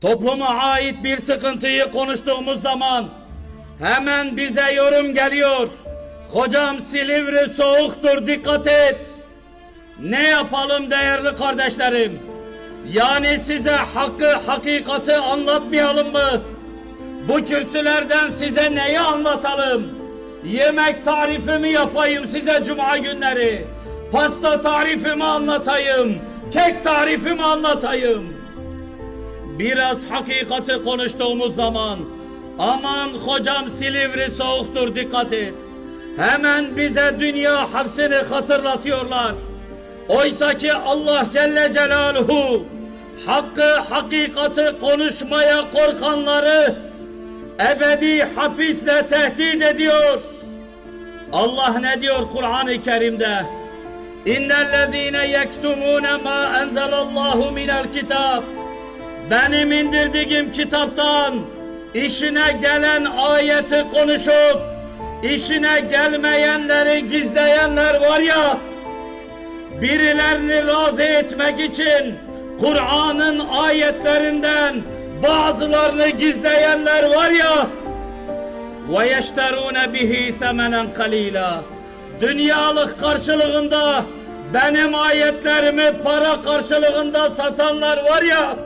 Topluma ait bir sıkıntıyı konuştuğumuz zaman hemen bize yorum geliyor. Hocam Silivri soğuktur dikkat et. Ne yapalım değerli kardeşlerim? Yani size hakkı hakikati anlatmayalım mı? Bu kürsülerden size neyi anlatalım? Yemek tarifimi yapayım size cuma günleri. Pasta tarifimi anlatayım. Kek tarifimi anlatayım. Biraz hakikati konuştuğumuz zaman aman hocam Silivri soğuktur dikkat et. Hemen bize dünya hapsini hatırlatıyorlar. Oysa ki Allah Celle Celaluhu hakkı hakikati konuşmaya korkanları ebedi hapisle tehdit ediyor. Allah ne diyor Kur'an-ı Kerim'de? İnnellezîne yektumûne mâ enzelallahu minel kitâb benim indirdiğim kitaptan işine gelen ayeti konuşup işine gelmeyenleri gizleyenler var ya birilerini razı etmek için Kur'an'ın ayetlerinden bazılarını gizleyenler var ya ve yeşterune bihi semenen kalila dünyalık karşılığında benim ayetlerimi para karşılığında satanlar var ya